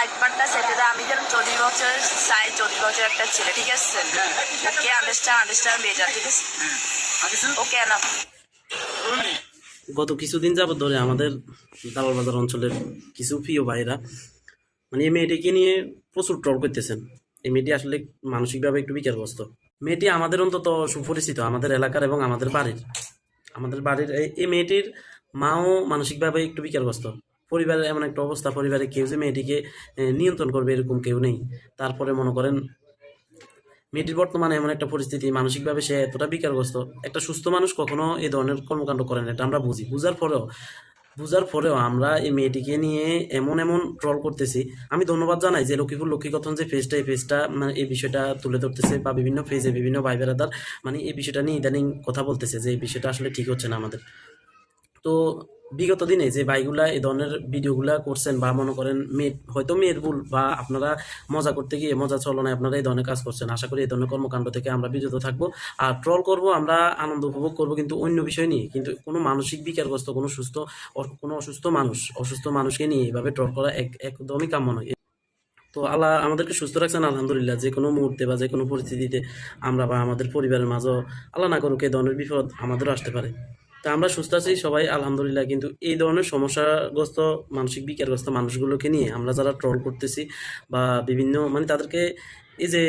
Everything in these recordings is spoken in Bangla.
সাইড পার্টটা সেটে দেয় আমি যেরকম চল্লিশ বছর সাইজ চল্লিশ বছর একটা ছেলে, ঠিক আছে? ওকে আন্ডারস্ট্যান্ড আন্ডারস্ট্যান্ড বেজা ঠিক আছে? ওকে না গত কিছুদিন যাবত ধরে আমাদের দালাল বাজার অঞ্চলের কিছু প্রিয় ভাইরা মানে এই মেয়েটিকে নিয়ে প্রচুর ট্রল করতেছেন। এই মেয়েটি আসলে মানসিকভাবে একটু বিকারগ্রস্ত মেয়েটি আমাদের অন্তত সুপরিচিত, আমাদের এলাকার এবং আমাদের বাড়ির। আমাদের বাড়ির এই মেয়েটির মাও মানসিকভাবে একটু বিকারগ্রস্ত পরিবারের এমন একটা অবস্থা, পরিবারে কেউ যে মেয়েটিকে নিয়ন্ত্রণ করবে এরকম কেউ নেই। তারপরে মনে করেন, মেয়েটির বর্তমানে এমন একটা পরিস্থিতি, মানসিকভাবে সে এতটা বিকারগ্রস্ত। একটা সুস্থ মানুষ কখনো এই ধরনের কর্মকাণ্ড করে না, এটা আমরা বুঝি। বুঝার পরেও বুঝার পরেও আমরা এই মেয়েটিকে নিয়ে এমন এমন ট্রল করতেছি। আমি ধন্যবাদ জানাই যে লক্ষ্মীপুর লক্ষ্মীকথন যে ফেজটা এই ফেজটা মানে এই বিষয়টা তুলে ধরতেছে বা বিভিন্ন ফেজে বিভিন্ন ভাই বেড়াদার মানে এই বিষয়টা নিয়ে ইদানিং কথা বলতেছে যে এই বিষয়টা আসলে ঠিক হচ্ছে না আমাদের। তো বিগত দিনে যে ভাইগুলা এই ধরনের ভিডিওগুলা করছেন বা মনে করেন মেয়ে, হয়তো মেয়ের ভুল বা আপনারা মজা করতে গিয়ে মজা চলনায় আপনারা এই ধরনের কাজ করছেন। আশা করি এই ধরনের কর্মকাণ্ড থেকে আমরা বিরত থাকব। আর ট্রল করব, আমরা আনন্দ উপভোগ করব কিন্তু অন্য বিষয় নিয়ে। কিন্তু কোনো মানসিক বিকারগ্রস্ত, কোনো সুস্থ কোনো অসুস্থ মানুষ, অসুস্থ মানুষকে নিয়ে এভাবে ট্রল করা এক, একদমই কাম্য নয়। তো আল্লাহ আমাদেরকে সুস্থ রাখছেন, আলহামদুলিল্লাহ। যে কোনো মুহূর্তে বা যে কোনো পরিস্থিতিতে আমরা বা আমাদের পরিবারের মাঝেও আল্লাহ না করুক এই ধরনের বিপদ আমাদেরও আসতে পারে। তা আমরা সুস্থ আছি, সবাই আলহামদুলিল্লাহ। কিন্তু এই ধরনের সমস্যাগ্রস্ত, মানসিক বিকারগ্রস্ত মানুষগুলোকে নিয়ে আমরা যারা ট্রল করতেছি বা বিভিন্ন মানে তাদেরকে এই যে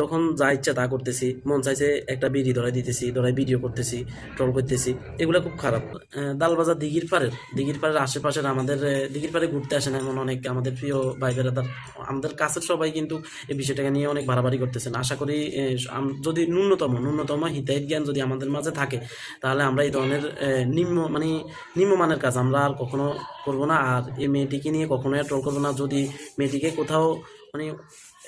যখন যা ইচ্ছা তা করতেছি, মন চাইছে একটা বিড়ি ধরাই দিতেছি, ধরাই ভিডিও করতেছি ট্রল করতেছি, এগুলো খুব খারাপ। দালবাজার দিঘির পাড়ের দিঘির পাড়ের আশেপাশের আমাদের দিঘির পাড়ে ঘুরতে আসেন এমন অনেক আমাদের প্রিয় ভাই বেড়াদার আমাদের কাছের সবাই কিন্তু এই বিষয়টাকে নিয়ে অনেক বাড়াবাড়ি করতেছেন। আশা করি যদি ন্যূনতম ন্যূনতম হিতাহিত জ্ঞান যদি আমাদের মাঝে থাকে, তাহলে আমরা এই ধরনের নিম্ন মানে নিম্নমানের কাজ আমরা আর কখনো করব না। আর এই মেয়েটিকে নিয়ে কখনোই আর ট্রল করব না। যদি মেয়েটিকে কোথাও মানে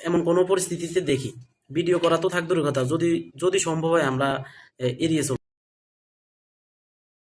এমন কোনো পরিস্থিতিতে দেখি। ভিডিও করা তো থাক দূরের কথা। যদি যদি সম্ভব হয় আমরা এড়িয়ে চলবো।